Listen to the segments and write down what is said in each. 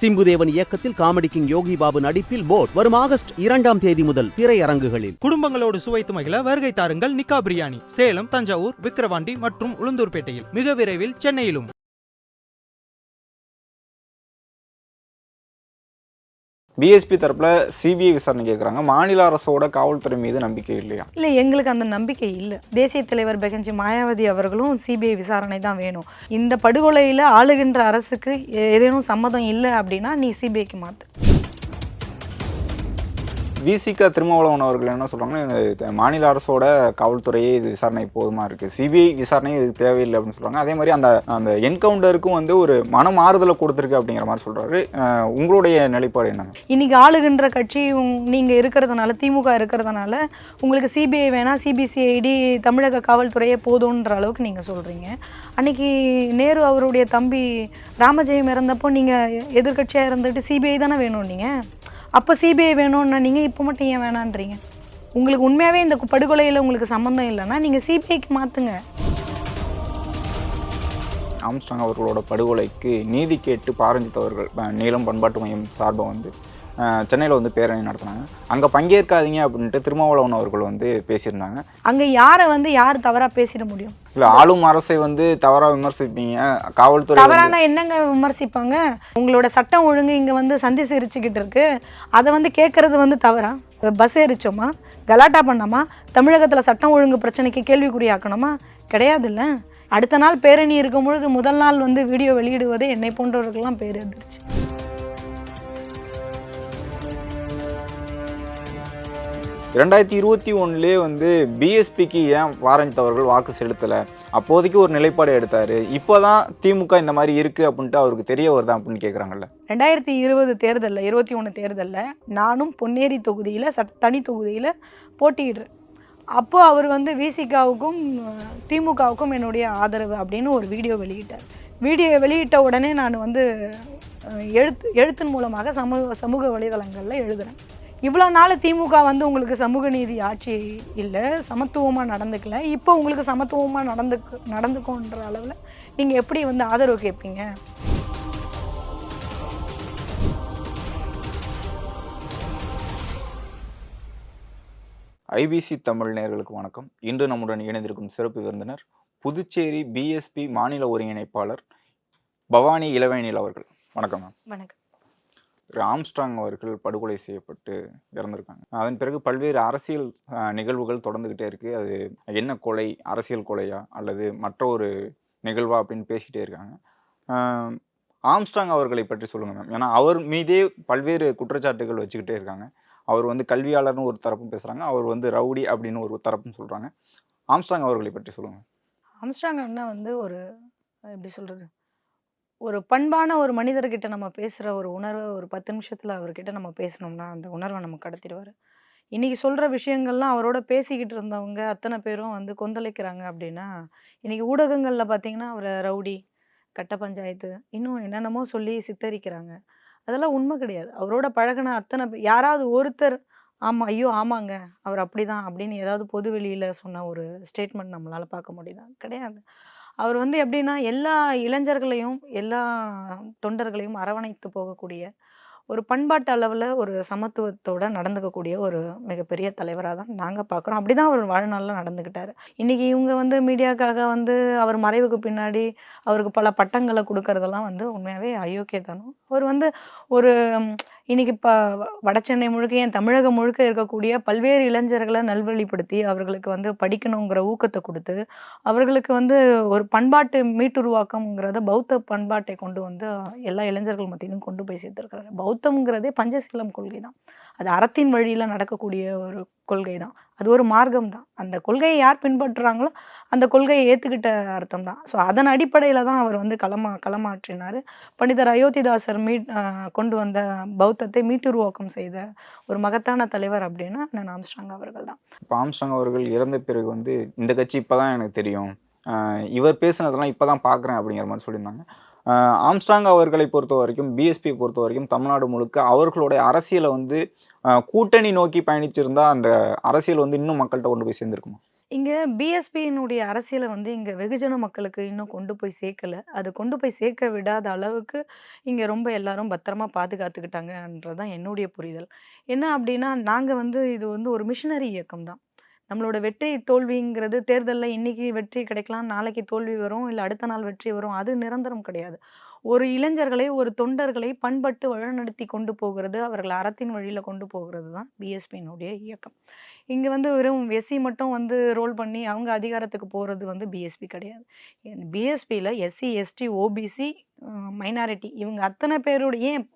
சிம்புதேவன் இயக்கத்தில் comedy king Yogi Babu நடிப்பில் boat வரும் ஆகஸ்ட் இரண்டாம் தேதி முதல் திரையரங்குகளில். குடும்பங்களோடு சுவைத்து மகிழ வருகை தாருங்கள் நிக்கா பிரியாணி. சேலம் தஞ்சாவூர் விக்கிரவாண்டி மற்றும் உளுந்தூர்பேட்டையில். மிக விரைவில் சென்னையிலும். பிஎஸ்பி தரப்புல சிபிஐ விசாரணை கேட்குறாங்க மாநில அரசோட காவல்துறை மீது நம்பிக்கை இல்லையா? இல்லை எங்களுக்கு அந்த நம்பிக்கை இல்லை. தேசிய தலைவர் பெகஞ்சி மாயாவதி அவர்களும் சிபிஐ விசாரணை தான் வேணும். இந்த படுகொலையில் ஆளுகின்ற அரசுக்கு ஏ- ஏதேனும் சம்மதம் இல்லை அப்படின்னா நீ சிபிஐக்கு மாற்று விசிகா திருமாவளவன் அவர்கள் என்ன சொல்கிறாங்கன்னா மாநில அரசோட காவல்துறையே இது விசாரணை போதுமா இருக்குது சிபிஐ விசாரணை இது தேவையில்லை அப்படின்னு சொல்கிறாங்க அதே மாதிரி அந்த அந்த என்கவுண்டருக்கும் வந்து ஒரு மனம் ஆறுதலை கொடுத்துருக்கு அப்படிங்கிற மாதிரி சொல்கிறாரு உங்களுடைய நிலைப்பாடு என்னங்க? இன்னைக்கு ஆளுகின்ற கட்சி உங்- இருக்கிறதுனால திமுக இருக்கிறதுனால உங்களுக்கு சிபிஐ வேணாம் சிபிசிஐடி தமிழக காவல்துறையே போதுன்ற அளவுக்கு நீங்கள் சொல்கிறீங்க அன்னைக்கு நேரு அவருடைய தம்பி ராமஜெயம் இறந்தப்போ நீங்கள் எதிர்கட்சியாக இருந்துட்டு சிபிஐ தானே வேணும் நீங்கள் அப்போ சிபிஐ வேணும்னா நீங்கள் இப்போ மட்டும் ஏன் வேணான்றீங்க? உங்களுக்கு உண்மையாகவே இந்த படுகொலையில் உங்களுக்கு சம்மந்தம் இல்லைன்னா நீங்கள் சிபிஐக்கு மாற்றுங்க ஆம்ஸ்டாங் அவர்களோட படுகொலைக்கு நீதி கேட்டு பாரஞ்சித்தவர்கள் நீளம் பண்பாட்டு மையம் சார்பாக வந்து சென்னையில் வந்து பேரணி நடத்தினாங்க. அங்கே பங்கேற்காதீங்க அப்படின்ட்டு திருமாவளவன் அவர்கள் வந்து பேசியிருந்தாங்க. அங்க யாரை வந்து யார் தவறா பேசிட முடியும்? இல்லை ஆளும் அரசை வந்து தவறாக விமர்சிப்பீங்க. காவல்துறை தவறான என்னங்க விமர்சிப்பாங்க. உங்களோட சட்டம் ஒழுங்கு இங்க வந்து சந்தி சிரிச்சுக்கிட்டு இருக்கு. அதை வந்து கேட்கறது வந்து தவறா? பஸ் எரிச்சோமா கலாட்டா பண்ணோமா? தமிழகத்துல சட்டம் ஒழுங்கு பிரச்சனைக்கு கேள்விக்குறியாக்கணுமா? கிடையாதுல்ல. அடுத்த நாள் பேரணி இருக்கும் பொழுது முதல் நாள் வந்து வீடியோ வெளியிடுவதே என்னை போன்றவர்கள்லாம் பேர் எதிர்ச்சு ரெண்டாயிரத்தி இருபத்தி ஒன்றுலேயே வந்து பிஎஸ்பிக்கு ஏன் வாரஞ்சித் அவர்கள் வாக்கு செலுத்தலை? அப்போதைக்கு ஒரு நிலைப்பாடு எடுத்தார். இப்போ தான் திமுக இந்த மாதிரி இருக்குது அப்படின்ட்டு அவருக்கு தெரிய வருதா அப்படின்னு கேட்குறாங்கல்ல ரெண்டாயிரத்தி இருபது தேர்தலில் இருபத்தி ஒன்று தேர்தலில் நானும் பொன்னேரி தொகுதியில் சட் தனி தொகுதியில் போட்டியிடுறேன் அப்போ அவர் வந்து விசிகாவுக்கும் திமுகவுக்கும் என்னுடைய ஆதரவு அப்படின்னு ஒரு வீடியோ வெளியிட்டார். வீடியோ வெளியிட்ட உடனே நான் வந்து எழுத்து எழுத்தின் மூலமாக சமூக சமூக வலைதளங்களில் எழுதுகிறேன் இவ்வளோ நாள் திமுக வந்து உங்களுக்கு சமூக நீதி ஆட்சி இல்லை சமத்துவமாக நடந்துக்கல. இப்போ உங்களுக்கு சமத்துவமாக நடந்துக்கு நடந்துக்கோன்ற அளவில் நீங்கள் எப்படி வந்து ஆதரவு கேட்பீங்க ஐபிசி தமிழ் நேயர்களுக்கு வணக்கம். இன்று நம்முடன் இணைந்திருக்கும் சிறப்பு விருந்தினர் புதுச்சேரி பிஎஸ்பி மாநில ஒருங்கிணைப்பாளர் பவானி இளவேனில் அவர்கள். வணக்கம் மேம். வணக்கம். ஆம்ஸ்ட்ராங் அவர்கள் படுகொலை செய்யப்பட்டு இறந்திருக்காங்க. அதன் பிறகு பல்வேறு அரசியல் நிகழ்வுகள் தொடர்ந்துக்கிட்டே இருக்கு. அது என்ன கொலை அரசியல் கொலையா அல்லது மற்ற ஒரு நிகழ்வா அப்படின்னு பேசிக்கிட்டே இருக்காங்க. ஆம்ஸ்ட்ராங் அவர்களை பற்றி சொல்லுங்க மேம் ஏன்னா அவர் மீதே பல்வேறு குற்றச்சாட்டுகள் வச்சுக்கிட்டே இருக்காங்க. அவர் வந்து கல்வியாளர்னு ஒரு தரப்பும் பேசுறாங்க. அவர் வந்து ரவுடி அப்படின்னு ஒரு தரப்பும் சொல்றாங்க. ஆம்ஸ்ட்ராங் அவர்களை பற்றி சொல்லுங்க. ஆம்ஸ்ட்ராங் அண்ணா வந்து ஒரு எப்படி சொல்கிறது ஒரு பண்பான ஒரு மனிதர்கிட்ட நம்ம பேசுகிற ஒரு உணர்வை ஒரு பத்து நிமிஷத்தில் அவர்கிட்ட நம்ம பேசினோம்னா அந்த உணர்வை நம்ம கடத்திடுவார். இன்றைக்கி சொல்கிற விஷயங்கள்லாம் அவரோட பேசிக்கிட்டு இருந்தவங்க அத்தனை பேரும் வந்து கொந்தளிக்கிறாங்க அப்படின்னா இன்றைக்கி ஊடகங்களில் பார்த்தீங்கன்னா அவரை ரவுடி கட்ட பஞ்சாயத்து இன்னும் என்னென்னமோ சொல்லி சித்தரிக்கிறாங்க. அதெல்லாம் உண்மை கிடையாது. அவரோட பழகின அத்தனை யாராவது ஒருத்தர் ஆமாம் ஐயோ ஆமாங்க அவர் அப்படிதான் அப்படின்னு ஏதாவது பொது வெளியில் சொன்ன ஒரு ஸ்டேட்மெண்ட் நம்மளால் பார்க்க முடியுதா? கிடையாது. அவர் வந்து எப்படின்னா எல்லா இளைஞர்களையும் எல்லா தொண்டர்களையும் அரவணைத்து போகக்கூடிய ஒரு பண்பாட்டு அளவில் ஒரு சமத்துவத்தோடு நடந்துக்கக்கூடிய ஒரு மிகப்பெரிய தலைவராக தான் நாங்கள் பார்க்குறோம் அப்படி தான் அவர் வாழ்நாளில் நடந்துக்கிட்டார். இன்றைக்கி இவங்க வந்து மீடியாக்காக வந்து அவர் மறைவுக்கு பின்னாடி அவருக்கு பல பட்டங்களை கொடுக்கறதெல்லாம் வந்து உண்மையாகவே அயோக்கியத்தனம். அவர் வந்து ஒரு ம், இன்னைக்கு இப்போ வடசென்னை முழுக்க என் தமிழகம் முழுக்க இருக்கக்கூடிய பல்வேறு இளைஞர்களை நல்வழிப்படுத்தி அவர்களுக்கு வந்து படிக்கணுங்கிற ஊக்கத்தை கொடுத்து அவர்களுக்கு வந்து ஒரு பண்பாட்டு மீட்டுருவாக்கம்ங்கிறத பௌத்த பண்பாட்டை கொண்டு வந்து எல்லா இளைஞர்கள் மத்தியிலும் கொண்டு போய் சேர்த்துருக்கிறாரு. பௌத்தம்ங்கிறதே பஞ்சசீலம் கொள்கை தான் அது அறத்தின் வழியில் நடக்கக்கூடிய ஒரு கொள்கை தான் அது ஒரு மார்க்கம் தான் அந்த கொள்கையை யார் பின்பற்றுறாங்களோ அந்த கொள்கையை ஏற்றுக்கிட்ட அர்த்தம் தான் ஸோ அதன் அடிப்படையில் தான் அவர் வந்து களமா களமாற்றினார். பண்டிதர் அயோத்திதாசர் மீட் கொண்டு வந்த பௌத்தத்தை மீட்டுருவாக்கம் செய்த ஒரு மகத்தான தலைவர் அப்படின்னா அண்ணன் ஆம்ஸ்டாங் அவர்கள் தான் இப்போ ஆம்ஸ்டாங் அவர்கள் இறந்த பிறகு வந்து இந்த கட்சி இப்போ தான் எனக்கு தெரியும். இவர் பேசுனதெல்லாம் இப்போ தான் பார்க்குறேன் அப்படிங்கிற மாதிரி சொல்லியிருந்தாங்க. ஆஹ் ஆம்ஸ்ட்ராங் அவர்களை பொறுத்த வரைக்கும் பிஎஸ்பி பொறுத்த வரைக்கும் தமிழ்நாடு முழுக்க அவர்களுடைய அரசியலை வந்து கூட்டணி நோக்கி பயணிச்சிருந்தா அந்த அரசியல் வந்து இன்னும் மக்கள்கிட்ட கொண்டு போய் சேர்ந்துருக்குமா இங்கே பிஎஸ்பியினுடைய அரசியலை வந்து இங்கே வெகுஜன மக்களுக்கு இன்னும் கொண்டு போய் சேர்க்கல. அது கொண்டு போய் சேர்க்க விடாத அளவுக்கு இங்கே ரொம்ப எல்லாரும் பத்திரமா பாதுகாத்துக்கிட்டாங்கன்றது தான் என்னுடைய புரிதல். என்ன அப்படின்னா நாங்கள் வந்து இது வந்து ஒரு மிஷினரி இயக்கம் தான். நம்மளோட வெற்றி தோல்விங்கிறது தேர்தலில் இன்னைக்கு வெற்றி கிடைக்கலாம், நாளைக்கு தோல்வி வரும், இல்லை அடுத்த நாள் வெற்றி வரும். அது நிரந்தரம் கிடையாது. ஒரு இளைஞர்களை, ஒரு தொண்டர்களை பண்பட்டு வழிநடத்தி கொண்டு போகிறது, அவர்களை அறத்தின் வழியில் கொண்டு போகிறது தான் பிஎஸ்பியினுடைய இயக்கம். இங்கே வந்து வெறும் எஸ்சி மட்டும் வந்து ரோல் பண்ணி அவங்க அதிகாரத்துக்கு போகிறது வந்து பிஎஸ்பி கிடையாது. பிஎஸ்பியில் எஸ்சி, எஸ்டி, ஓபிசி, மைனாரிட்டி இவங்க அத்தனை பேருடைய ஏன்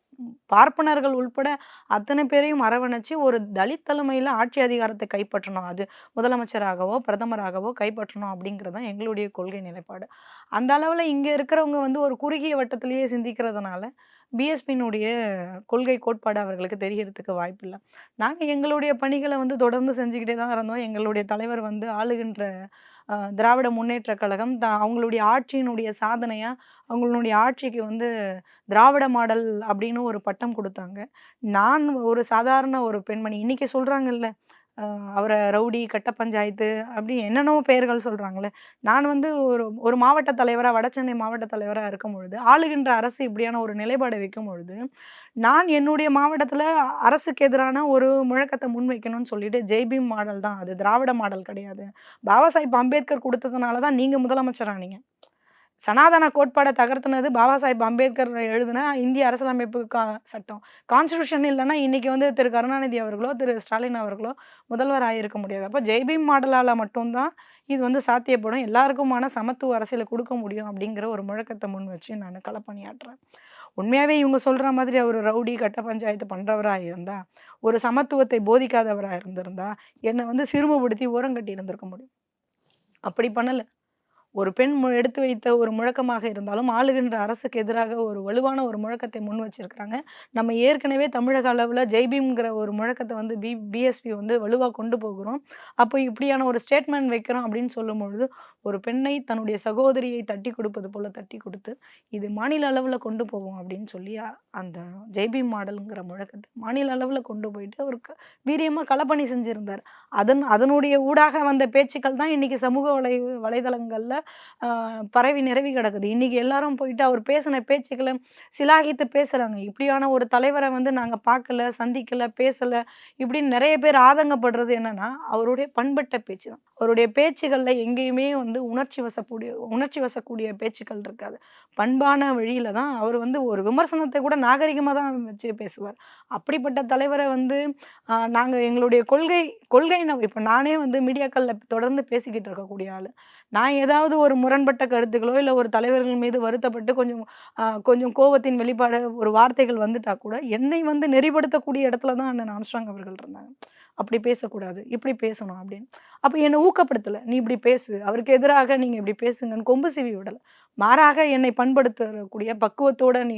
பார்ப்பனர்கள் உள்பட அத்தனை பேரையும் அரவணைச்சு ஒரு தலித் தலைமையில் ஆட்சி அதிகாரத்தை கைப்பற்றணும். அது முதலமைச்சராகவோ, பிரதமராகவோ கைப்பற்றணும் அப்படிங்கிறது தான் எங்களுடைய கொள்கை நிலைப்பாடு. அந்த அளவில் இங்கே இருக்கிறவங்க வந்து ஒரு குறுகிய வட்டத்திலேயே சிந்திக்கிறதுனால, பிஎஸ்பியினுடைய கொள்கை கோட்பாடு அவர்களுக்கு தெரியறதுக்கு வாய்ப்பில்லை நாங்கள் எங்களுடைய பணிகளை வந்து தொடர்ந்து செஞ்சுக்கிட்டே தான் இருந்தோம். எங்களுடைய தலைவர் வந்து ஆளுகின்ற திராவிட முன்னேற்றக் கழகம் த அவங்களுடைய ஆட்சியினுடைய சாதனையா, அவங்களுடைய ஆட்சிக்கு வந்து திராவிட மாடல் அப்படின்னு ஒரு பட்டம் கொடுத்தாங்க நான் ஒரு சாதாரண ஒரு பெண்மணி. இன்னைக்கு சொல்கிறாங்கல்ல அவரை ரவுடி, கட்ட பஞ்சாயத்து அப்படி என்னென்னவோ பெயர்கள் சொல்கிறாங்களே நான் வந்து ஒரு ஒரு மாவட்ட தலைவராக வடசென்னை மாவட்ட தலைவரா இருக்கும்பொழுது, ஆளுகின்ற அரசு இப்படியான ஒரு நிலைப்பாடை வைக்கும் பொழுது நான் என்னுடைய மாவட்டத்தில் அரசுக்கு எதிரான ஒரு முழக்கத்தை முன்வைக்கணும்னு சொல்லிட்டு ஜெய்பீம் மாடல் தான். அது திராவிட மாடல் கிடையாது. பாபா சாஹிப் அம்பேத்கர் கொடுத்ததுனால தான் நீங்கள் முதலமைச்சர் ஆனீங்க. சனாதன கோட்பாடை தகர்த்துனது பாபா சாஹிப் அம்பேத்கர் எழுதின இந்திய அரசியலமைப்பு கா சட்டம். கான்ஸ்டிடியூஷன் இல்லைன்னா இன்னைக்கு வந்து திரு கருணாநிதி அவர்களோ, திரு ஸ்டாலின் அவர்களோ முதல்வர் ஆகியிருக்க முடியாது. அப்போ ஜெய்பீம் மாடலால் மட்டும்தான் இது வந்து சாத்தியப்படும். எல்லாருக்குமான சமத்துவ அரசியலை கொடுக்க முடியும் அப்படிங்கிற ஒரு முழக்கத்தை முன் வச்சு நான் களப்பணியாற்றுறேன். உண்மையாகவே இவங்க சொல்கிற மாதிரி அவர் ரவுடி, கட்ட பஞ்சாயத்து பண்ணுறவராக இருந்தா, ஒரு சமத்துவத்தை போதிக்காதவராக இருந்திருந்தா, என்னை வந்து சிறுமப்படுத்தி ஓரங்கட்டி இருந்திருக்க முடியும். அப்படி பண்ணலை ஒரு பெண் மு எடுத்து வைத்த ஒரு முழக்கமாக இருந்தாலும், ஆளுகின்ற அரசுக்கு எதிராக ஒரு வலுவான ஒரு முழக்கத்தை முன் வச்சிருக்கிறாங்க. நம்ம ஏற்கனவே தமிழக அளவில் ஜெய்பீம்ங்கிற ஒரு முழக்கத்தை வந்து பி பிஎஸ்பி வந்து வலுவாக கொண்டு போகிறோம். அப்போ இப்படியான ஒரு ஸ்டேட்மெண்ட் வைக்கிறோம் அப்படின்னு சொல்லும்பொழுது, ஒரு பெண்ணை தன்னுடைய சகோதரியை தட்டிக் கொடுப்பது போல தட்டிக் கொடுத்து இது மாநில அளவில் கொண்டு போவோம் அப்படின்னு சொல்லி, அந்த ஜெய்பீம் மாடலுங்கிற முழக்கத்தை மாநில அளவில் கொண்டு போயிட்டு அவர் வீரியமாக களப்பணி செஞ்சிருந்தார் அதன் அதனுடைய ஊடாக வந்த பேச்சுக்கள் தான் இன்னைக்கு சமூக வலை வலைதளங்களில் பரவி நிரவி கிடக்குது. இன்னைக்கு எல்லாரும் போயிட்டு அவர் பேசின பேச்சுக்களை சிலாகித்து பேசுறாங்க. இப்படியான ஒரு தலைவரை வந்து நாங்கள் பார்க்கல, சந்திக்கல, பேசல இப்படின்னு நிறைய பேர் ஆதங்கப்படுறது என்னன்னா, அவருடைய பண்பட்ட பேச்சு தான். அவருடைய பேச்சுகளில் எங்கேயுமே வந்து உணர்ச்சி வசக்கூடிய உணர்ச்சி வசக்கூடிய பேச்சுக்கள் இருக்காது. பண்பான வழியில தான் அவர் வந்து ஒரு விமர்சனத்தை கூட நாகரிகமாக தான் வச்சு பேசுவார். அப்படிப்பட்ட தலைவரை வந்து நாங்கள் எங்களுடைய கொள்கை கொள்கை இப்போ நானே வந்து மீடியாக்களில் தொடர்ந்து பேசிக்கிட்டு இருக்கக்கூடிய ஆள் நான் ஏதாவது ஒரு முரண்பட்ட கருத்துக்களோ, இல்ல ஒரு தலைவர்கள் மீது வருத்தப்பட்டு கொஞ்சம் கொஞ்சம் கோவத்தின் வெளிப்பாடு ஒரு வார்த்தைகள் வந்துட்டா கூட, என்னை வந்து நெறிப்படுத்தக்கூடிய இடத்துல தான் அண்ணன் ஆம்ஸ்ட்ராங் அவர்கள் இருந்தாங்க. அப்படி பேசக்கூடாது, இப்படி பேசணும் அப்படின்னு. அப்போ என்ன ஊக்கப்படுத்தலை நீ இப்படி பேசு. அவருக்கு எதிராக நீங்க இப்படி பேசுங்கன்னு கொம்பு சீவி விடல. மாறாக என்னை பண்படுத்தக்கூடிய பக்குவத்தோட நீ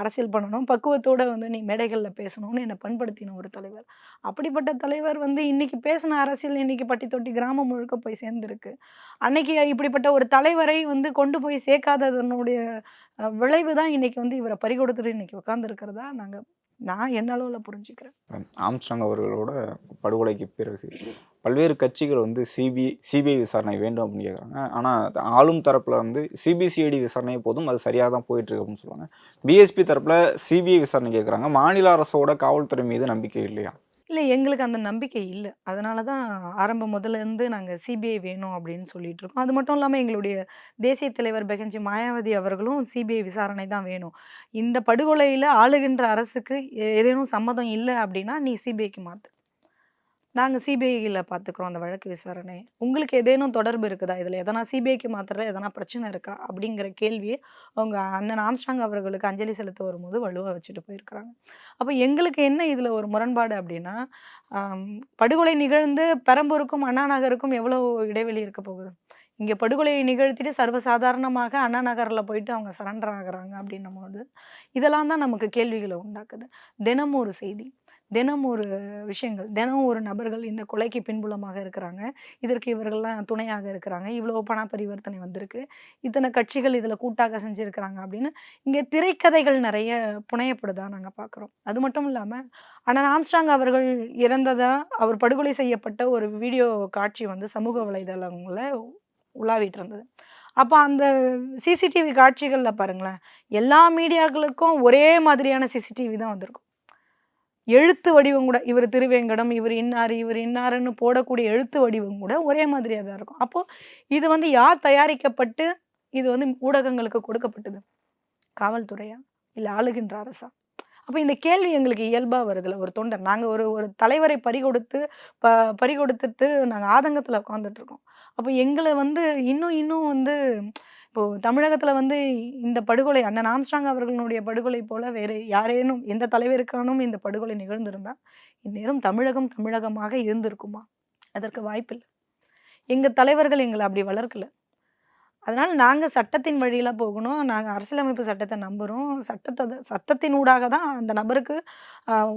அரசியல் பண்ணணும். பக்குவத்தோட வந்து நீ மேடைகளில் பேசணும்னு என்னை பண்படுத்தின ஒரு தலைவர். அப்படிப்பட்ட தலைவர் வந்து இன்னைக்கு பேசின அரசியல் இன்னைக்கு பட்டி தொட்டி கிராமம் முழுக்க போய் சேர்ந்துருக்கு அன்னைக்கு இப்படிப்பட்ட ஒரு தலைவரை வந்து கொண்டு போய் சேர்க்காததனுடைய விளைவு தான் இன்னைக்கு வந்து இவரை பறிகொடுத்துட்டு இன்னைக்கு உட்காந்துருக்கிறதா நாங்கள் நான் என்ன அளவில் புரிஞ்சுக்கிறேன். ஆம்ஸ்டாங் அவர்களோட படுகொலைக்கு பிறகு, பல்வேறு கட்சிகள் வந்து சிபி சிபிஐ விசாரணை வேண்டும் அப்படின்னு கேட்குறாங்க. ஆனால் ஆளும் தரப்பில் வந்து சிபிசிஐடி விசாரணை போதும். அது சரியாக தான் போயிட்டுருக்கு அப்படின்னு சொல்லுவாங்க. பிஎஸ்பி தரப்பில் சிபிஐ விசாரணை கேட்குறாங்க. மாநில அரசோட காவல்துறை மீது நம்பிக்கை இல்லையா? இல்லை எங்களுக்கு அந்த நம்பிக்கை இல்லை அதனால தான் ஆரம்பம் முதல்ல இருந்து சிபிஐ வேணும் அப்படின்னு சொல்லிட்டு இருக்கோம். அது மட்டும் இல்லாமல் எங்களுடைய தேசிய தலைவர் பெகஞ்சி மாயாவதி அவர்களும் சிபிஐ விசாரணை தான் வேணும். இந்த படுகொலையில் ஆளுகின்ற அரசுக்கு ஏதேனும் சம்மதம் இல்லை அப்படின்னா, நீ சிபிஐக்கு மாற்று நாங்கள் சிபிஐயில் பார்த்துக்குறோம் அந்த வழக்கு விசாரணை உங்களுக்கு ஏதேனும் தொடர்பு இருக்குதா? இதில் எதனா சிபிஐக்கு மாத்துறதுல எதனா பிரச்சனை இருக்கா? அப்படிங்கிற கேள்வியை அவங்க அண்ணன் ஆம்ஸ்டாங் அவர்களுக்கு அஞ்சலி செலுத்த வரும்போது வலுவா வச்சுட்டு போயிருக்கிறாங்க. அப்போ எங்களுக்கு என்ன இதில் ஒரு முரண்பாடு அப்படின்னா, படுகொலை நிகழ்ந்து பெரம்பூருக்கும், அண்ணா நகருக்கும் எவ்வளோ இடைவெளி இருக்க போகுது? இங்கே படுகொலையை நிகழ்த்திட்டு சர்வசாதாரணமாக அண்ணா நகரில் போயிட்டு அவங்க சரண்டர் ஆகிறாங்க அப்படின்னும் போது இதெல்லாம் தான் நமக்கு கேள்விகளை உண்டாக்குது. தினமும் ஒரு செய்தி. தினம் ஒரு விஷயங்கள் தினம் ஒரு நபர்கள் இந்த கொலைக்கு பின்புலமாக இருக்கிறாங்க. இதற்கு இவர்கள்லாம் துணையாக இருக்கிறாங்க. இவ்வளோ பண பரிவர்த்தனை வந்திருக்கு. இத்தனை கட்சிகள் இதில் கூட்டாக செஞ்சுருக்கிறாங்க அப்படின்னு இங்கே திரைக்கதைகள் நிறைய புனையப்படுதா நாங்கள் பார்க்குறோம். அது மட்டும் இல்லாமல் ஆனால் ஆம்ஸ்ட்ராங் அவர்கள் இறந்ததாக அவர் படுகொலை செய்யப்பட்ட ஒரு வீடியோ காட்சி வந்து சமூக வலைதளங்களில் உலாவிட்டு இருந்தது. அப்போ அந்த சிசிடிவி காட்சிகளில் பாருங்களேன் எல்லா மீடியாக்களுக்கும் ஒரே மாதிரியான சிசிடிவி தான் வந்திருக்கும். எழுத்து வடிவம் கூட இவர் திருவேங்கடம் இவர் இன்னார் இவர் இன்னாருன்னு போடக்கூடிய எழுத்து வடிவம் கூட ஒரே மாதிரியாக தான் இருக்கும். அப்போது இது வந்து யார் தயாரிக்கப்பட்டு இது வந்து ஊடகங்களுக்கு கொடுக்கப்பட்டது? காவல்துறையா? இல்லை ஆளுகின்ற அரசா? அப்போ இந்த கேள்வி எங்களுக்கு இயல்பாக வருதுல ஒரு தொண்டர். நாங்கள் ஒரு ஒரு தலைவரை பறிகொடுத்து ப பறிகொடுத்துட்டு நாங்கள் ஆதங்கத்தில் உட்காந்துட்ருக்கோம் அப்போ எங்களை வந்து இன்னும் இன்னும் வந்து இப்போது தமிழகத்தில் வந்து இந்த படுகொலை அண்ணன் ஆம்ஸ்டாங் அவர்களுடைய படுகொலை போல வேறு யாரேனும் எந்த தலைவருக்கானும் இந்த படுகொலை நிகழ்ந்திருந்தால் இந்நேரம் தமிழகம் தமிழகமாக இருந்திருக்குமா? அதற்கு வாய்ப்பில்லை. எங்கள் தலைவர்கள் எங்களை அப்படி வளர்க்கல. அதனால் நாங்கள் சட்டத்தின் வழியில் போகணும். நாங்கள் அரசியலமைப்பு சட்டத்தை நம்புகிறோம் சட்டத்தை தான்- சட்டத்தின் ஊடாக தான் அந்த நபருக்கு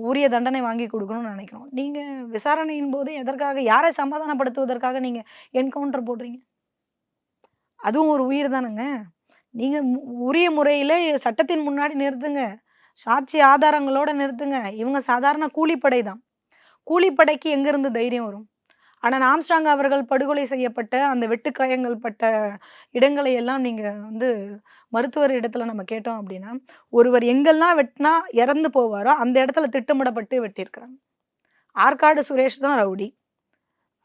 உரிய தண்டனை வாங்கி கொடுக்கணும்னு நினைக்கிறோம். நீங்கள் விசாரணையின் போது எதற்காக யாரை சமாதானப்படுத்துவதற்காக நீங்கள் என்கவுண்டர் போடுறீங்க? அதுவும் ஒரு உயிர் தானுங்க. நீங்கள் உரிய முறையில் சட்டத்தின் முன்னாடி நிறுத்துங்க. சாட்சி ஆதாரங்களோடு நிறுத்துங்க. இவங்க சாதாரண கூலிப்படை தான். கூலிப்படைக்கு எங்கேருந்து தைரியம் வரும்? ஆனால் ஆம்ஸ்ட்ராங் அவர்கள் படுகொலை செய்யப்பட்ட அந்த வெட்டுக்காயங்கள் பட்ட இடங்களை எல்லாம் நீங்கள் வந்து மருத்துவர் இடத்துல நம்ம கேட்டோம் அப்படின்னா ஒருவர் எங்கெல்லாம் வெட்டினா இறந்து போவாரோ அந்த இடத்துல திட்டமிடப்பட்டு வெட்டியிருக்கிறாங்க. ஆற்காடு சுரேஷ் தான் ரவுடி.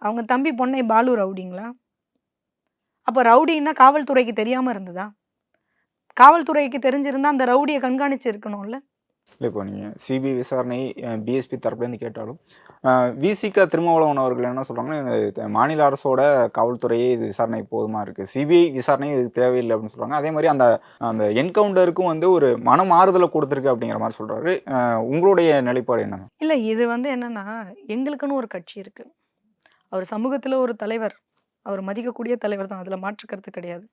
அவங்க தம்பி பொண்ணை பாலு ரவுடிங்களா? அப்போ ரவுடின்னா காவல்துறைக்கு தெரியாமல் இருந்ததா? காவல்துறைக்கு தெரிஞ்சிருந்தா அந்த ரவுடியை கண்காணிச்சு இருக்கணும்ல இல்லை இப்போ நீங்கள் சிபிஐ விசாரணை பிஎஸ்பி தரப்புலேருந்து கேட்டாலும் விசிகா திருமாவளவன் அவர்கள் என்ன சொல்கிறாங்கன்னா மாநில அரசோட காவல்துறையே இது விசாரணை போதுமா இருக்குது சிபிஐ விசாரணை இது தேவையில்லை அப்படின்னு சொல்கிறாங்க அதே மாதிரி அந்த அந்த என்கவுண்டருக்கும் வந்து ஒரு மனமாறுதலை கொடுத்துருக்கு அப்படிங்கிற மாதிரி சொல்கிறாரு உங்களுடைய நிலைப்பாடு என்ன இல்லை இது வந்து என்னன்னா எங்களுக்குன்னு ஒரு கட்சி இருக்கு. அவர் சமூகத்தில் ஒரு தலைவர். அவர் மதிக்கக்கூடிய தலைவர் தான். அதில் மாற்றுக்கிறது கிடையாது.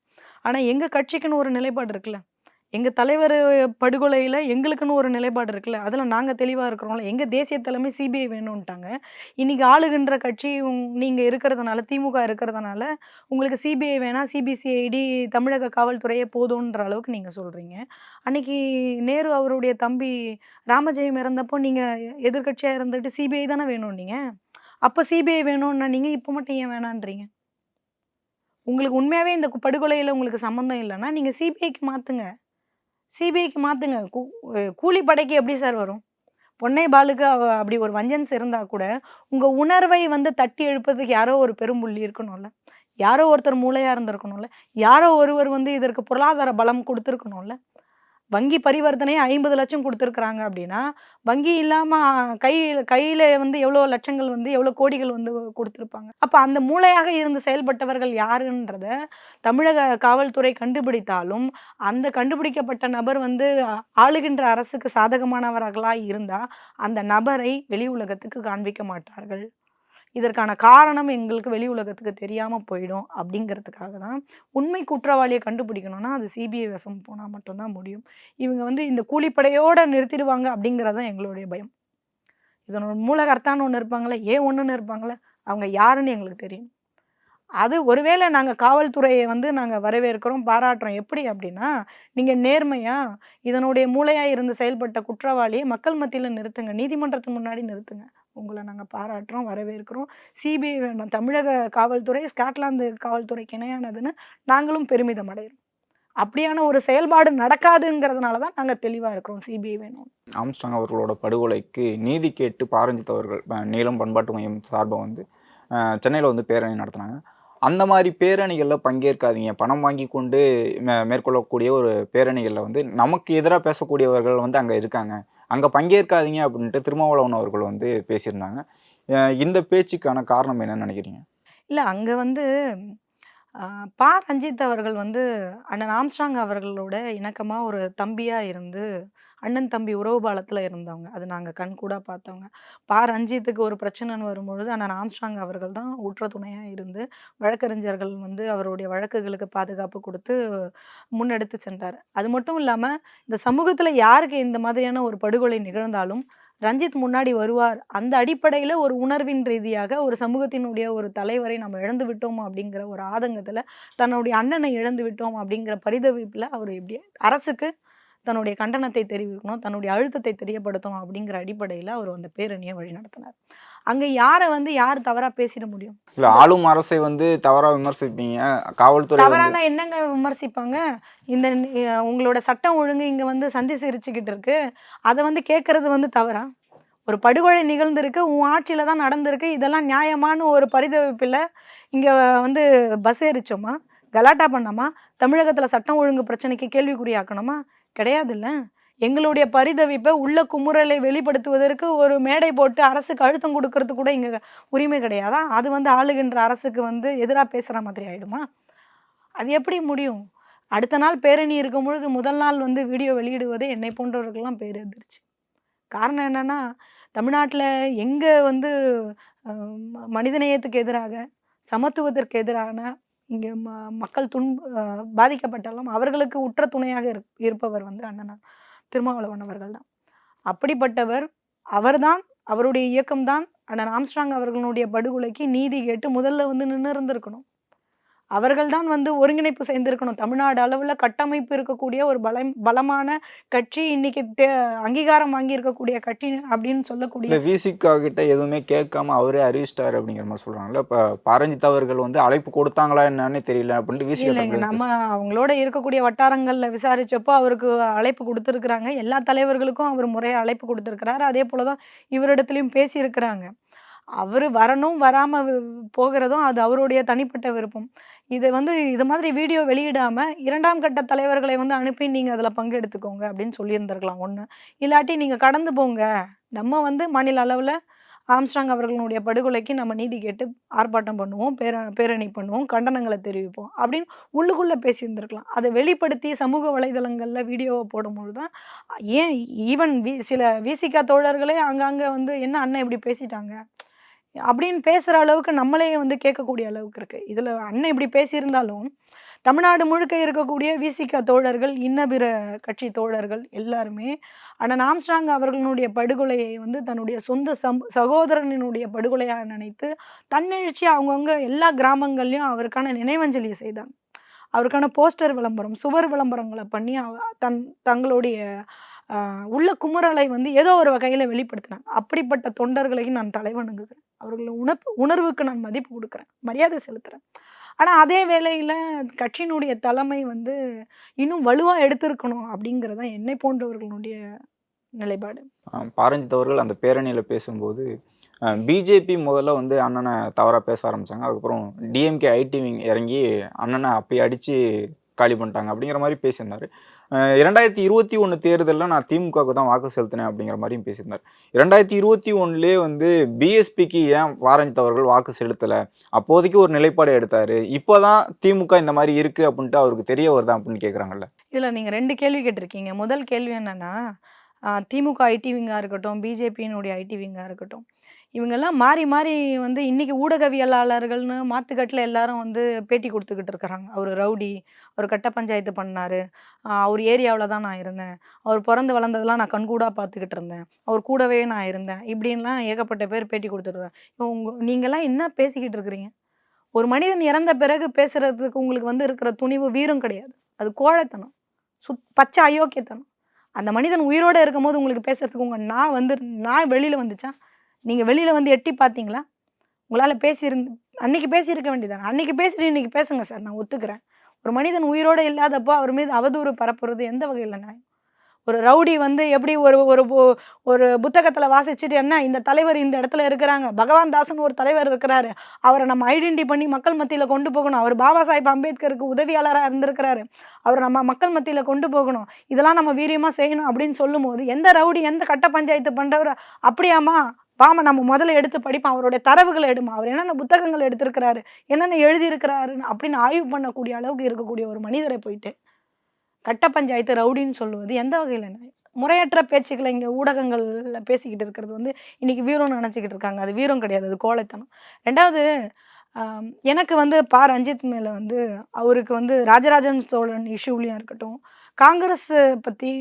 ஆனால் எங்கள் கட்சிக்குன்னு ஒரு நிலைப்பாடு இருக்குல்ல? எங்கள் தலைவர் படுகொலையில் எங்களுக்குன்னு ஒரு நிலைப்பாடு இருக்குல்ல? அதில் நாங்கள் தெளிவாக இருக்கிறோம்ல. எங்கள் தேசிய தலைமை சிபிஐ வேணும்ன்ட்டாங்க இன்றைக்கி ஆளுகின்ற கட்சி உங் நீங்கள் இருக்கிறதுனால திமுக இருக்கிறதுனால உங்களுக்கு சிபிஐ வேணாம் சிபிசிஐடி தமிழக காவல்துறையே போதும்ன்ற அளவுக்கு நீங்கள் சொல்கிறீங்க அன்னைக்கு நேரு அவருடைய தம்பி ராமஜெயம் இறந்தப்போ நீங்கள் எதிர்க்கட்சியாக இருந்துட்டு சிபிஐ தானே வேணும் நீங்கள் அப்போ சிபிஐ வேணும்னா நீங்கள் இப்போ மட்டும் ஏன் வேணான்றீங்க? உங்களுக்கு உண்மையாகவே இந்த படுகொலையில் உங்களுக்கு சம்மந்தம் இல்லைன்னா நீங்கள் சிபிஐக்கு மாற்றுங்க சிபிஐக்கு மாற்றுங்க கூலிப்படைக்கு எப்படி சார் வரும்? பொன்னை பாலுக்கு அப்படி ஒரு வஞ்சன்ஸ் இருந்தால் கூட உங்கள் உணர்வை வந்து தட்டி எழுப்பதுக்கு யாரோ ஒரு பெரும்புள்ளி இருக்கணும்ல. யாரோ ஒருத்தர் மூளையாக இருந்திருக்கணும்ல. யாரோ ஒருவர் வந்து இதற்கு பொருளாதார பலம் கொடுத்துருக்கணும்ல. வங்கி பரிவர்த்தனையே ஐம்பது லட்சம் கொடுத்துருக்குறாங்க அப்படின்னா வங்கி இல்லாமல் கையில் கையில் வந்து எவ்வளோ லட்சங்கள் வந்து எவ்வளோ கோடிகள் வந்து கொடுத்துருப்பாங்க. அப்போ அந்த மூளையாக இருந்து செயல்பட்டவர்கள் யாருன்றத தமிழக காவல்துறை கண்டுபிடித்தாலும் அந்த கண்டுபிடிக்கப்பட்ட நபர் வந்து ஆளுகின்ற அரசுக்கு சாதகமானவர்களாக இருந்தால் அந்த நபரை வெளி உலகத்துக்கு காண்பிக்க மாட்டார்கள். இதற்கான காரணம் எங்களுக்கு வெளி உலகத்துக்கு தெரியாமல் போயிடும் அப்படிங்கிறதுக்காக தான் உண்மை குற்றவாளியை கண்டுபிடிக்கணும்னா அது சிபிஐ வசம் போனால் மட்டும்தான் முடியும். இவங்க வந்து இந்த கூலிப்படையோடு நிறுத்திடுவாங்க அப்படிங்கிறது தான் எங்களுடைய பயம். இதனோட மூலகர்த்தான்னு ஒன்று இருப்பாங்களே ஏன் ஒன்றுன்னு இருப்பாங்களே அவங்க யாருன்னு எங்களுக்கு தெரியும். அது ஒருவேளை நாங்கள் காவல்துறையை வந்து நாங்கள் வரவேற்கிறோம் பாராட்டுறோம் எப்படி அப்படின்னா நீங்கள் நேர்மையாக இதனுடைய மூளையாக இருந்து செயல்பட்ட குற்றவாளியை மக்கள் மத்தியில் நிறுத்துங்க நீதிமன்றத்துக்கு முன்னாடி நிறுத்துங்க. உங்களை நாங்கள் பாராட்டுறோம் வரவேற்கிறோம். சிபிஐ வேண்டாம். தமிழக காவல்துறை ஸ்காட்லாந்து காவல்துறைக்கு இணையானதுன்னு நாங்களும் பெருமிதம் அடைகிறோம் அப்படியான ஒரு செயல்பாடு நடக்காதுங்கிறதுனால தான் நாங்கள் தெளிவாக இருக்கிறோம். சிபிஐ வேணும் ஆம்ஸ்டாங் அவர்களோட படுகொலைக்கு நீதி கேட்டு பாரஞ்சித் அவர்கள் நீளம் பண்பாட்டு மையம் சார்பாக வந்து சென்னையில் வந்து பேரணி நடத்தினாங்க. அந்த மாதிரி பேரணிகளில் பங்கேற்காதீங்க. பணம் வாங்கி கொண்டு மே- மேற்கொள்ளக்கூடிய ஒரு பேரணிகளில் வந்து நமக்கு எதிராக பேசக்கூடியவர்கள் வந்து அங்கே இருக்காங்க. அங்கே பங்கேற்காதீங்க அப்படின்ட்டு திருமாவளவன் அவர்கள் வந்து பேசியிருந்தாங்க. இந்த பேச்சுக்கான காரணம் என்னன்னு நினைக்கிறீங்க? இல்லை அங்கே வந்து பா. ரஞ்சித் அவர்கள் வந்து அண்ணன் ஆம்ஸ்ட்ராங் அவர்களோட இணக்கமாக ஒரு தம்பியாக இருந்து அண்ணன் தம்பி உறவு பாலத்தில் இருந்தவங்க. அது நாங்கள் கண் கூட பார்த்தவங்க. பா. ரஞ்சித்துக்கு ஒரு பிரச்சனைன்னு வரும்பொழுது அண்ணன் ஆம்ஸ்ட்ராங் அவர்கள் தான் ஊற்ற துணையாக இருந்து வழக்கறிஞர்கள் வந்து அவருடைய வழக்குகளுக்கு பாதுகாப்பு கொடுத்து முன்னெடுத்து சென்றார். அது மட்டும் இல்லாமல் இந்த சமூகத்தில் யாருக்கு இந்த மாதிரியான ஒரு படுகொலை நிகழ்ந்தாலும் ரஞ்சித் முன்னாடி வருவார். அந்த அடிப்படையில் ஒரு உணர்வின் ரீதியாக ஒரு சமூகத்தினுடைய ஒரு தலைவரை நம்ம இழந்து விட்டோம் அப்படிங்கிற ஒரு ஆதங்கத்தில் தன்னுடைய அண்ணனை இழந்து விட்டோம் அப்படிங்கிற பரிதவிப்பில் அவர் எப்படி அரசுக்கு தன்னுடைய கண்டனத்தை தெரிவிக்கணும் தன்னுடைய அழுத்தத்தை தெரியப்படுத்தணும் அப்படிங்கிற அடிப்படையில் அவர் அந்த பேரணியை வழிநடத்தினார் அங்கே யாரை வந்து யார் தவறாக பேசிட முடியும்? இல்ல ஆளும் அரசை வந்து தவறா விமர்சிப்பீங்க. காவல்துறை தவறான என்னங்க விமர்சிப்பாங்க. இந்த உங்களோட சட்டம் ஒழுங்கு இங்கே வந்து சந்தி சிரிச்சுக்கிட்டு இருக்கு. அதை வந்து கேட்கறது வந்து தவறா? ஒரு படுகொலை நிகழ்ந்திருக்கு உன் ஆட்சியில் தான் நடந்திருக்கு இதெல்லாம் நியாயமான ஒரு பரிதவிப்பில் இங்கே வந்து பஸ் ஏறிச்சோமா? கலாட்டா பண்ணோமா? தமிழகத்தில் சட்டம் ஒழுங்கு பிரச்சனைக்கு கேள்விக்குறியாக்கணுமா? கிடையாதுல்ல? எங்களுடைய பரிதவிப்பை உள்ள குமுறலை வெளிப்படுத்துவதற்கு ஒரு மேடை போட்டு அரசுக்கு அழுத்தம் கொடுக்கறது கூட இங்கே உரிமை கிடையாதா? அது வந்து ஆளுகின்ற அரசுக்கு வந்து எதிராக பேசுகிற மாதிரி ஆயிடுமா? அது எப்படி முடியும்? அடுத்த நாள் பேரணி இருக்கும் பொழுது முதல் நாள் வந்து வீடியோ வெளியிடுவது என்னை போன்றவர்கள்லாம் பேர் எதிர்ச்சு காரணம் என்னன்னா தமிழ்நாட்டில் எங்கே வந்து மனிதநேயத்துக்கு எதிராக சமத்துவத்திற்கு எதிரான இங்கே ம மக்கள் துன் பாதிக்கப்பட்டாலும் அவர்களுக்கு உற்ற துணையாக இருப் இருப்பவர் வந்து அண்ணனார் திருமாவளவன் அவர்கள் தான். அப்படிப்பட்டவர் அவர்தான் அவருடைய இயக்கம்தான் அண்ணன் ஆம்ஸ்ட்ராங் அவர்களுடைய படுகொலைக்கு நீதி கேட்டு முதல்ல வந்து நின்று இருந்திருக்கணும் அவர்கள் தான் வந்து ஒருங்கிணைப்பு செய்திருக்கணும் தமிழ்நாடு அளவில் கட்டமைப்பு இருக்கக்கூடிய ஒரு பலம் பலமான கட்சி இன்னைக்கு தே அங்கீகாரம் வாங்கி இருக்கக்கூடிய கட்சி அப்படின்னு சொல்லக்கூடிய விசிகா கிட்ட எதுவுமே கேட்காம அவரே அறிவிச்சிட்டாரு அப்படிங்கிற மாதிரி சொல்றாங்கல்ல. இப்ப பாரஞ்சித் அவர்கள் வந்து அழைப்பு கொடுத்தாங்களா என்னன்னு தெரியல அப்படின்ட்டு விசிகா இல்லைங்க நம்ம அவங்களோட இருக்கக்கூடிய வட்டாரங்களில் விசாரிச்சப்போ அவருக்கு அழைப்பு கொடுத்துருக்குறாங்க. எல்லா தலைவர்களுக்கும் அவர் முறையாக அழைப்பு கொடுத்துருக்கிறாரு. அதே போல தான் இவரிடத்துலையும் பேசியிருக்கிறாங்க. அவர் வரணும் வராமல் போகிறதும் அது அவருடைய தனிப்பட்ட விருப்பம். இது வந்து இது மாதிரி வீடியோ வெளியிடாமல் இரண்டாம் கட்ட தலைவர்களை வந்து அனுப்பி நீங்கள் அதில் பங்கெடுத்துக்கோங்க அப்படின்னு சொல்லியிருந்திருக்கலாம் ஒன்று இல்லாட்டி நீங்கள் கடந்து போங்க. நம்ம வந்து மாநில அளவில் ஆம்ஸ்ட்ராங் அவர்களுடைய படுகொலைக்கு நம்ம நீதி கேட்டு ஆர்ப்பாட்டம் பண்ணுவோம் பேர பேரணி பண்ணுவோம் கண்டனங்களை தெரிவிப்போம் அப்படின்னு உள்ளுக்குள்ளே பேசியிருந்திருக்கலாம். அதை வெளிப்படுத்தி சமூக வலைதளங்களில் வீடியோவை போடும்பொழுது தான் ஏன் ஈவன் வி சில விசிகா தோழர்களே அங்கங்கே வந்து என்ன அண்ணன் இப்படி பேசிட்டாங்க? அப்படின்னு பேசுகிற அளவுக்கு நம்மளே வந்து கேட்கக்கூடிய அளவுக்கு இருக்குது இதில் அண்ணன் இப்படி பேசியிருந்தாலும் தமிழ்நாடு முழுக்க இருக்கக்கூடிய விசிகா தோழர்கள் இன்ன பிற கட்சி தோழர்கள் எல்லாருமே ஆனால் ஆம்ஸ்ட்ராங் அவர்களுடைய படுகொலையை வந்து தன்னுடைய சொந்த சம் சகோதரனினுடைய படுகொலையாக நினைத்து தன்னெழுச்சி அவங்கவுங்க எல்லா கிராமங்கள்லையும் அவருக்கான நினைவஞ்சலியை செய்தாங்க. அவருக்கான போஸ்டர் விளம்பரம் சுவர் விளம்பரங்களை பண்ணி அவ- தன் தங்களுடைய உள்ள குமுறலை வந்து ஏதோ ஒரு வகையில் வெளிப்படுத்தினாங்க. அப்படிப்பட்ட தொண்டர்களையும் நான் தலைவணங்குகிறேன். அவர்கள் உணர்வு உணர்வுக்கு நான் மதிப்பு கொடுக்குறேன். மரியாதை செலுத்துகிறேன் ஆனால் அதே வேளையில் கட்சியினுடைய தலைமை வந்து இன்னும் வலுவாக எடுத்திருக்கணும் அப்படிங்கிறது தான் என்னை போன்றவர்களுடைய நிலைப்பாடு. பாரஞ்சித் அவர்கள் அந்த பேரணியில் பேசும்போது பிஜேபி முதல்ல வந்து அண்ணனை தவறாக பேச ஆரம்பித்தாங்க அதுக்கப்புறம் டிஎம்கே ஐடி விங் இறங்கி அண்ணனை அப்படி அடித்து காலி பண்ணிட்டாங்க அப்படிங்கிற மாதிரி பேசியிருந்தார். இரண்டாயிரத்தி இருபத்தி ஒன்று தேர்தலில் நான் திமுகவுக்கு தான் வாக்கு செலுத்தினேன் அப்படிங்கிற மாதிரியும் பேசியிருந்தார். இரண்டாயிரத்தி இருபத்தி ஒன்றுலேயே வந்து பிஎஸ்பிக்கு ஏன் வாரஞ்சித் அவர்கள் வாக்கு செலுத்தலை? அப்போதைக்கு ஒரு நிலைப்பாடு எடுத்தார். இப்போ தான் திமுக இந்த மாதிரி இருக்குது அப்படின்ட்டு அவருக்கு தெரிய வருதா அப்படின்னு கேட்குறாங்கல்ல இதில் நீங்கள் ரெண்டு கேள்வி கேட்டிருக்கீங்க. முதல் கேள்வி என்னன்னா திமுக ஐடி விங்காக இருக்கட்டும் பிஜேபியினுடைய ஐடி விங்காக இருக்கட்டும். இவங்கெல்லாம் மாறி மாறி வந்து இன்னைக்கு ஊடகவியலாளர்கள்னு மாத்துக்கட்டில் எல்லாரும் வந்து பேட்டி கொடுத்துக்கிட்டு இருக்கிறாங்க. அவர் ரவுடி அவர் கட்ட பஞ்சாயத்து பண்ணார். அவர் ஏரியாவில் தான் நான் இருந்தேன். அவர் பிறந்து வளர்ந்ததெல்லாம் நான் கண்கூடாக பார்த்துக்கிட்டு இருந்தேன். அவர் கூடவே நான் இருந்தேன். இப்படின்லாம் ஏகப்பட்ட பேர் பேட்டி கொடுத்துட்ருக்காங்க உங்க நீங்கள்லாம் என்ன பேசிக்கிட்டு இருக்கிறீங்க? ஒரு மனிதன் இறந்த பிறகு பேசுறதுக்கு உங்களுக்கு வந்து இருக்கிற துணிவு வீரம் கிடையாது. அது கோழைத்தனம். சுத் பச்சை அயோக்கியத்தனம். அந்த மனிதன் உயிரோடு இருக்கும்போது உங்களுக்கு பேசுறதுக்கு உங்கள் நான் வந்து நான் வெளியில் வந்துச்சா? நீங்கள் வெளியில் வந்து எட்டி பார்த்தீங்களா? உங்களால் பேசியிருந்து அன்னைக்கு பேசியிருக்க வேண்டியதானே அன்னைக்கு பேசிட்டு இன்னைக்கு பேசுங்க சார் நான் ஒத்துக்கிறேன். ஒரு மனிதன் உயிரோடு இல்லாதப்போ அவர் மீது அவதூறு பரப்புறது எந்த வகையில் நியாயம்? ஒரு ரவுடி வந்து எப்படி ஒரு ஒரு பு- ஒரு புத்தகத்தில் வாசிச்சுட்டு என்ன இந்த தலைவர் இந்த இடத்துல இருக்கிறாங்க பகவான் தாசன் ஒரு தலைவர் இருக்கிறாரு அவரை நம்ம ஐடென்டி பண்ணி மக்கள் மத்தியில் கொண்டு போகணும் அவர் பாபா சாஹிப் அம்பேத்கருக்கு உதவியாளராக இருந்திருக்கிறாரு அவரை நம்ம மக்கள் மத்தியில் கொண்டு போகணும் இதெல்லாம் நம்ம வீரியமாக செய்யணும் அப்படின்னு சொல்லும்போது எந்த ரவுடி எந்த கட்ட பஞ்சாயத்து பண்ணுறவர் அப்படியாம்மா வாமா நம்ம முதல்ல எடுத்து படிப்போம் அவருடைய தரவுகளை எடுமா அவர் என்னென்ன புத்தகங்கள் எடுத்திருக்கிறாரு என்னென்ன எழுதியிருக்கிறாருன்னு அப்படின்னு ஆய்வு பண்ணக்கூடிய அளவுக்கு இருக்கக்கூடிய ஒரு மனிதரை போயிட்டு கட்ட பஞ்சாயத்து ரவுடின்னு சொல்லுவது எந்த வகையில் முறையற்ற பேச்சுக்களை இங்கே ஊடகங்களில் பேசிக்கிட்டு இருக்கிறது வந்து இன்னைக்கு வீரம்னு நினச்சிக்கிட்டு இருக்காங்க. அது வீரம் கிடையாது அது கோழைத்தனம். ரெண்டாவது எனக்கு வந்து பா. ரஞ்சித் மேலே வந்து அவருக்கு வந்து ராஜராஜன் சோழன் இஷ்யூலையும் இருக்கட்டும் காங்கிரஸ் பற்றி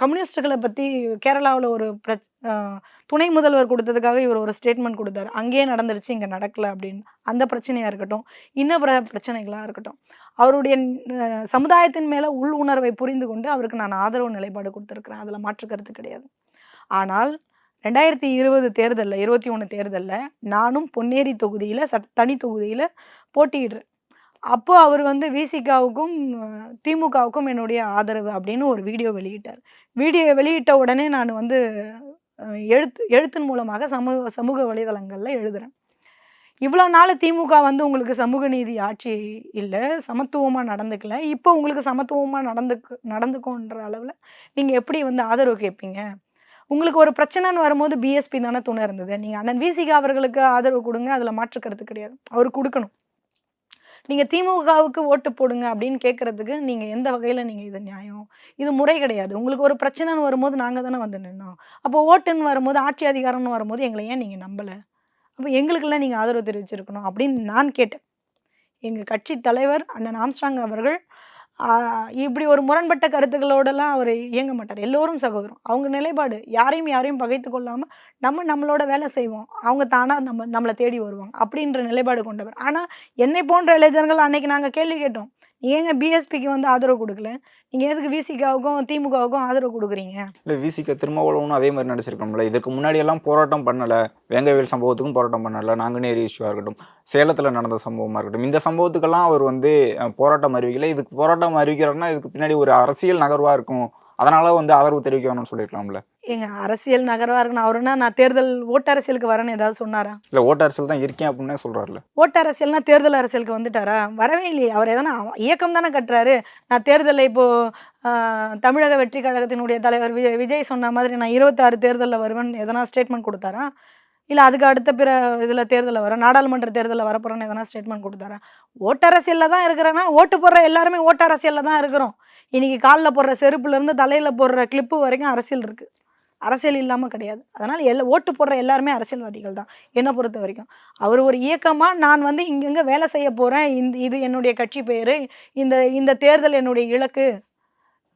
கம்யூனிஸ்டுகளை பற்றி கேரளாவில் ஒரு பிர துணை முதல்வர் கொடுத்ததுக்காக இவர் ஒரு ஸ்டேட்மெண்ட் கொடுத்தாரு. அங்கேயே நடந்துருச்சு இங்கே நடக்கல அப்படின்னு. அந்த பிரச்சனையாக இருக்கட்டும் இன்ன பிற பிரச்சனைகளாக இருக்கட்டும். அவருடைய சமுதாயத்தின் மேலே உள் உணர்வை புரிந்து கொண்டு அவருக்கு நான் ஆதரவு நிலைப்பாடு கொடுத்துருக்குறேன். அதில் மாற்று கருத்து கிடையாது. ஆனால் ரெண்டாயிரத்தி இருபது தேர்தலில் இருபத்தி ஒன்று தேர்தலில் நானும் பொன்னேரி தொகுதியில் சட் தனி தொகுதியில் போட்டியிடுறேன். அப்போ அவர் வந்து விசிகாவுக்கும் திமுகவுக்கும் என்னுடைய ஆதரவு அப்படின்னு ஒரு வீடியோ வெளியிட்டார். வீடியோ வெளியிட்ட உடனே நான் வந்து எழுத்து எழுத்தின் மூலமாக சமூக சமூக வலைதளங்களில் எழுதுகிறேன் இவ்வளோ நாள் திமுக வந்து உங்களுக்கு சமூக நீதி ஆட்சி இல்லை சமத்துவமாக நடந்துக்கல. இப்போ உங்களுக்கு சமத்துவமாக நடந்துக்கு நடந்துக்கோன்ற அளவில் நீங்கள் எப்படி வந்து ஆதரவு கேட்பீங்க உங்களுக்கு ஒரு பிரச்சனைன்னு வரும்போது பிஎஸ்பி தானே துணை இருந்தது. நீங்கள் அண்ணன் விசிகா அவர்களுக்கு ஆதரவு கொடுங்க அதில் மாற்று கருத்து கிடையாது. அவர் கொடுக்கணும். நீங்கள் திமுகவுக்கு ஓட்டு போடுங்க அப்படின்னு கேட்குறதுக்கு நீங்கள் எந்த வகையில் நீங்கள் இது நியாயம்? இது முறை கிடையாது. உங்களுக்கு ஒரு பிரச்சனைன்னு வரும்போது நாங்கள் தானே வந்து நின்னோம். அப்போ ஓட்டுன்னு வரும்போது ஆட்சி அதிகாரம்னு வரும்போது எங்களை ஏன் நீங்கள் நம்பலை? அப்போ எங்களுக்கெல்லாம் நீங்கள் ஆதரவு தெரிவிச்சிருக்கணும் அப்படின்னு நான் கேட்டேன். எங்கள் கட்சி தலைவர் அண்ணன் ஆம்ஸ்டாங் அவர்கள் இப்படி ஒரு முரண்பட்ட கருத்துக்களோடலாம் அவர் இயங்க மாட்டார். எல்லோரும் சகோதரம் அவங்க நிலைப்பாடு யாரையும் யாரையும் பகைத்து கொள்ளாமல் நம்ம நம்மளோட வேலை செய்வோம். அவங்க தானாக நம்ம நம்மளை தேடி வருவாங்க. அப்படின்ற நிலைப்பாடு கொண்டவர். ஆனால் என்னை போன்ற இளைஞர்கள் அன்னைக்கு நாங்கள் கேள்வி கேட்டோம். நீங்கள் ஏங்க பிஎஸ்பிக்கு வந்து ஆதரவு கொடுக்கல? நீங்கள் எதுக்கு விசிகாவுக்கும் திமுகவுக்கும் ஆதரவு கொடுக்குறீங்க? இல்லை விசிக திருமாவளவனும் அதே மாதிரி நடிச்சிருக்கோம்ல இதுக்கு முன்னாடி எல்லாம் போராட்டம் பண்ணலை. வேங்கவேல் சம்பவத்துக்கும் போராட்டம் பண்ணலை. நாங்குநேரி இஷ்யூவாக இருக்கட்டும் சேலத்தில் நடந்த சம்பவமாக இருக்கட்டும் இந்த சம்பவத்துக்கெல்லாம் அவர் வந்து போராட்டம் அறிவிக்கல. இதுக்கு போராட்டம் அறிவிக்கிறாருன்னா இதுக்கு பின்னாடி ஒரு அரசியல் நகர்வாக இருக்கும். அதனால வந்து ஆதரவு தெரிவிக்க வேணும்னு சொல்லியிருக்கலாம்ல. ஏங்க அரசியல் நகரவாக இருக்கணும். அவருன்னா நான் தேர்தல் ஓட்டு அரசியலுக்கு வரேன்னு ஏதாவது சொன்னாரா? இல்லை ஓட்டு அரசியல் தான் இருக்கேன் அப்படின்னே சொல்கிறாருல ஓட்டு அரசியல்னா தேர்தல் அரசியலுக்கு வந்துட்டாரா? வரவே இல்லையே. அவர் எதனா இயக்கம் தானே கட்டுறாரு. நான் தேர்தலில் இப்போது தமிழக வெற்றி கழகத்தினுடைய தலைவர் விஜய் விஜய் சொன்ன மாதிரி நான் இருபத்தாறு தேர்தலில் வருவேன்னு எதனா ஸ்டேட்மெண்ட் கொடுத்தாரா? இல்லை அதுக்கு அடுத்த பிற இதில் தேர்தலில் வர நாடாளுமன்ற தேர்தலில் வரப்போகிறேன்னு எதனா ஸ்டேட்மெண்ட் கொடுத்தாரா? ஓட்டு அரசியலில் தான் இருக்கிறேன்னா ஓட்டு போடுற எல்லாருமே ஓட்டு அரசியலில் தான் இருக்கிறோம். இன்றைக்கி காலில் போடுற செருப்புலேருந்து தலையில் போடுற கிளிப்பு வரைக்கும் அரசியல் இருக்குது அரசியல் இல்லாமல் கிடையாது. அதனால் எல்லா ஓட்டு போடுற எல்லாருமே அரசியல்வாதிகள் தான் என்னை பொறுத்த வரைக்கும். அவர் ஒரு இயக்கமாக நான் வந்து இங்கங்கே வேலை செய்ய போகிறேன் இந்த இது என்னுடைய கட்சி பெயர் இந்த இந்த தேர்தல் என்னுடைய இலக்கு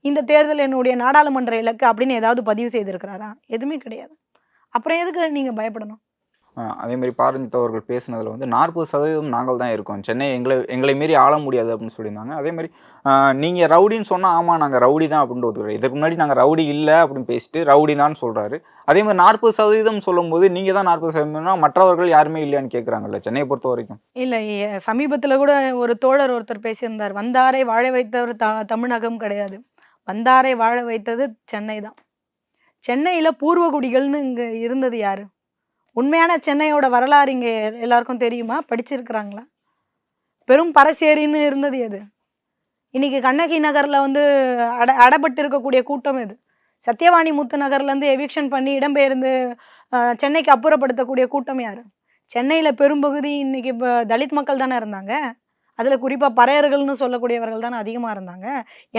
இந்த தேர்தல் என்னுடைய நாடாளுமன்ற இலக்கு அப்படின்னு ஏதாவது பதிவு செய்திருக்கிறாரா? எதுவுமே கிடையாது. அப்புறம் எதுக்கு நீங்கள் பயப்படணும்? அதே மாதிரி பாரஞ்சித் அவர்கள் பேசுனதில் வந்து நாற்பது சதவீதம் நாங்கள் தான் இருக்கோம். சென்னை எங்களை எங்களை மீறி ஆள முடியாது அப்படின்னு சொல்லியிருந்தாங்க. அதே மாதிரி நீங்கள் ரவுடின்னு சொன்னால் ஆமாம் நாங்கள் ரவுடி தான் அப்படின்னு ஒத்துக்கிறோம் இதுக்கு முன்னாடி நாங்கள் ரவுடி இல்லை அப்படின்னு பேசிட்டு ரவுடி தான் சொல்கிறாரு அதே மாதிரி நாற்பது சதவீதம் சொல்லும்போது நீங்கள் தான் நாற்பது சதவீதம்னா மற்றவர்கள் யாருமே இல்லையான்னு கேட்குறாங்கல்ல சென்னையை பொறுத்த வரைக்கும்? இல்லை சமீபத்தில் கூட ஒரு தோழர் ஒருத்தர் பேசியிருந்தார். வந்தாரை வாழ வைத்தவர் த தமிழகம் கிடையாது. வந்தாரை வாழ வைத்தது சென்னை தான். சென்னையில் பூர்வகுடிகள்னு இங்கே இருந்தது யார்? உண்மையான சென்னையோட வரலாறு இங்கே எல்லாருக்கும் தெரியுமா? படிச்சிருக்கிறாங்களா? பெரும் பரசேரின்னு இருந்தது எது? இன்னைக்கு கண்ணகி நகரில் வந்து அட அடப்பட்டு இருக்கக்கூடிய கூட்டம் இது சத்யவாணி முத்து நகர்லேருந்து எவிக்ஷன் பண்ணி இடம்பெயர்ந்து சென்னைக்கு அப்புறப்படுத்தக்கூடிய கூட்டம் யார்? சென்னையில் பெரும்பகுதி இன்னைக்கு இப்போ தலித் மக்கள் தானே இருந்தாங்க. அதில் குறிப்பாக பறையர்கள்னு சொல்லக்கூடியவர்கள் தானே அதிகமாக இருந்தாங்க.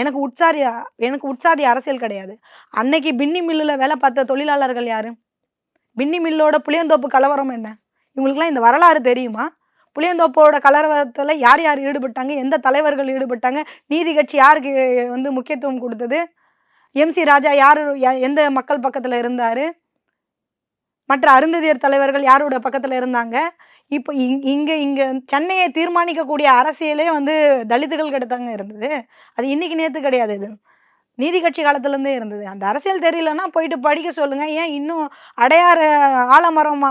எனக்கு உட்சாரி எனக்கு உற்சாதி அரசியல் கிடையாது. அன்னைக்கு பின்னி மில்லில் வேலை பார்த்த தொழிலாளர்கள் யார்? பின்னி மில்லோட புளியந்தோப்பு கலவரம் என்ன? இவங்களுக்குலாம் இந்த வரலாறு தெரியுமா? புளியந்தோப்போட கலவரத்தில் யார் யார் ஈடுபட்டாங்க? எந்த தலைவர்கள் ஈடுபட்டாங்க? நீதி கட்சி யாருக்கு வந்து முக்கியத்துவம் கொடுத்தது? எம்சி ராஜா யார்? எந்த மக்கள் பக்கத்தில் இருந்தார்? மற்ற அருந்ததியர் தலைவர்கள் யாரோட பக்கத்தில் இருந்தாங்க? இப்போ இங் இங்கே இங்கே சென்னையை தீர்மானிக்கக்கூடிய அரசியலே வந்து தலித்துகள் கிட்ட தாங்க இருந்தது. அது இன்னைக்கு நேற்று கிடையாது இது. நீதி கட்சி காலத்துலேருந்தே இருந்தது. அந்த அரசியல் தெரியலன்னா போயிட்டு படிக்க சொல்லுங்கள் ஏன் இன்னும் அடையாறு ஆலமரம்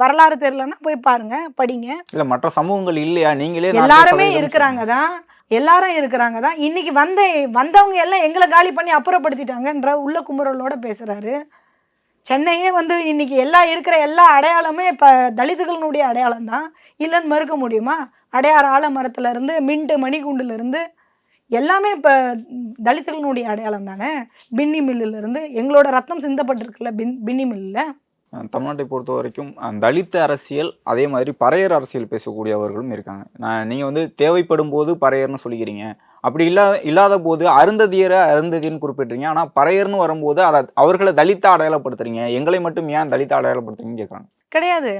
வரலாறு தெரியலன்னா போய் பாருங்க படிங்க. இல்லை மற்ற சமூகங்கள் இல்லையா? நீங்களே 40 எல்லாருமே இருக்கிறாங்க தான். எல்லாரும் இருக்கிறாங்க தான். இன்னைக்கு வந்த வந்தவங்க எல்லாம் எங்களை காலி பண்ணி அப்புறப்படுத்திட்டாங்கன்ற உள்ள குமுறலோட பேசுறாரு. சென்னையே வந்து இன்னைக்கு எல்லா இருக்கிற எல்லா அடையாளமே இப்போ தலித்துகளினுடைய அடையாளம் தான். இல்லைன்னு மறுக்க முடியுமா? அடையாறு ஆலமரத்துல இருந்து மின்ட்டு மணிகுண்டுல இருந்து எல்லாமே இப்போ தலித்துகளினுடைய அடையாளம் தானே? பின்னி மில்லுல இருந்து எங்களோட ரத்தம் சிந்தப்பட்டிருக்குல்ல பின் பின்னி மில்லில்? தமிழ்நாட்டை பொறுத்த வரைக்கும் அஹ் தலித் அரசியல் அதே மாதிரி பறையர் அரசியல் பேசக்கூடியவர்களும் இருக்காங்க. நான் நீங்கள் வந்து தேவைப்படும் போது பறையர்னு சொல்லிக்கிறீங்க. அப்படி இல்லாத இல்லாத போது அருந்ததியரை அருந்ததியர்னு குறிப்பிட்றீங்க ஆனால் பறையர்னு வரும்போது அதை அவர்களை தலித்தா அடையாளப்படுத்துறீங்க. எங்களை மட்டும் ஏன் தலித்தா அடையாளப்படுத்துறீங்கன்னு கேட்குறாங்க கிடையாது.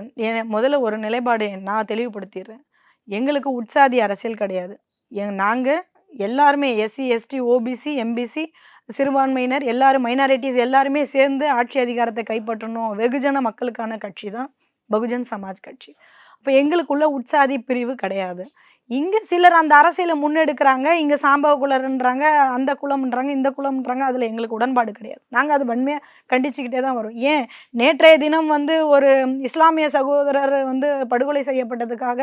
முதல்ல ஒரு நிலைப்பாடு நான் தெளிவுபடுத்திடுறேன். எங்களுக்கு உட்சாதி அரசியல் கிடையாது. எங் நாங்கள் எல்லாருமே எஸ்சி எஸ்டி ஓபிசி எம்பிசி சிறுபான்மையினர் எல்லாரும் மைனாரிட்டிஸ் எல்லாருமே சேர்ந்து ஆட்சி அதிகாரத்தை கைப்பற்றணும். வெகுஜன மக்களுக்கான கட்சி தான் பகுஜன் சமாஜ் கட்சி. அப்போ எங்களுக்குள்ள உற்சாதி பிரிவு கிடையாது. இங்கே சிலர் அந்த அரசியலை முன்னெடுக்கிறாங்க இங்கே சாம்பவ குலர்ன்றாங்க அந்த குலம்ன்றாங்க இந்த குலம்ன்றாங்க அதில் எங்களுக்கு உடன்பாடு கிடையாது. நாங்கள் அது வன்மையாக கண்டிச்சுக்கிட்டே தான் வரோம். ஏன்? நேற்றைய தினம் வந்து ஒரு இஸ்லாமிய சகோதரர் வந்து படுகொலை செய்யப்பட்டதுக்காக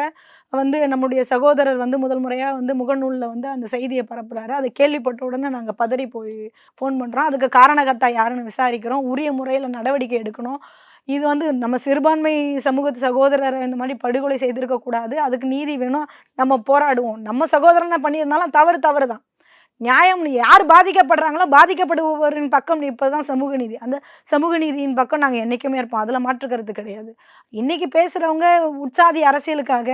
வந்து நம்முடைய சகோதரர் வந்து முதல் முறையாக வந்து முகநூலில் வந்து அந்த செய்தியை பரப்புகிறாரு அதை கேள்விப்பட்ட உடனே நாங்கள் பதறி போய் ஃபோன் பண்ணுறோம் அதுக்கு காரணகர்த்தா யாருன்னு விசாரிக்கிறோம். உரிய முறையில் நடவடிக்கை எடுக்கணும். இது வந்து நம்ம சிறுபான்மை சமூகத்து சகோதரரை இந்த மாதிரி படுகொலை செய்திருக்கக்கூடாது அதுக்கு நீதி வேணும். நம்ம போராடுவோம். நம்ம சகோதரனை பண்ணியிருந்தாலும் தவறு தவறு தான் நியாயம் யார் பாதிக்கப்படுறாங்களோ பாதிக்கப்படுபவரின் பக்கம் நிற்பது தான் சமூக நீதி. அந்த சமூக நீதியின் பக்கம் நாங்கள் என்றைக்குமே இருப்போம். அதில் மாற்றுக்கிறது கிடையாது. இன்றைக்கி பேசுகிறவங்க உற்சாதி அரசியலுக்காக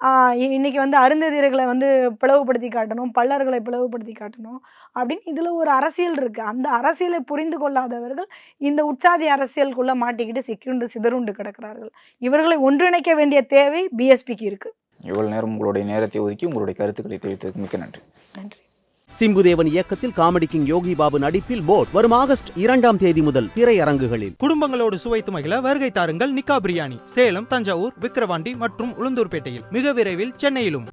ஆஹ் இ- இன்னைக்கு வந்து அருந்ததியர்களை வந்து பிளவுபடுத்தி காட்டணும் பல்லர்களை பிளவுபடுத்தி காட்டணும் அப்படின்னு இதில் ஒரு அரசியல் இருக்குது அந்த அரசியலை புரிந்து கொள்ளாதவர்கள் இந்த உற்சாதி அரசியலுக்குள்ளே மாட்டிக்கிட்டு சிக்குண்டு சிதறுண்டு கிடக்கிறார்கள். இவர்களை ஒன்றிணைக்க வேண்டிய தேவை பிஎஸ்பிக்கு இருக்குது இவ்வளவு நேரம் உங்களுடைய நேரத்தை ஒதுக்கி உங்களுடைய கருத்துக்களை தெரிவித்ததுக்கு மிக்க நன்றி. நன்றி. சிம்புதேவன் இயக்கத்தில் காமெடி கிங் யோகி பாபு நடிப்பில் போட் வரும் ஆகஸ்ட் இரண்டாம் தேதி முதல் திரையரங்குகளில். குடும்பங்களோடு சுவைத்து மகிழ வருகை தாருங்கள் நிக்கா பிரியாணி. சேலம் தஞ்சாவூர் விக்கிரவாண்டி மற்றும் உளுந்தூர்பேட்டையில். மிக விரைவில் சென்னையிலும்.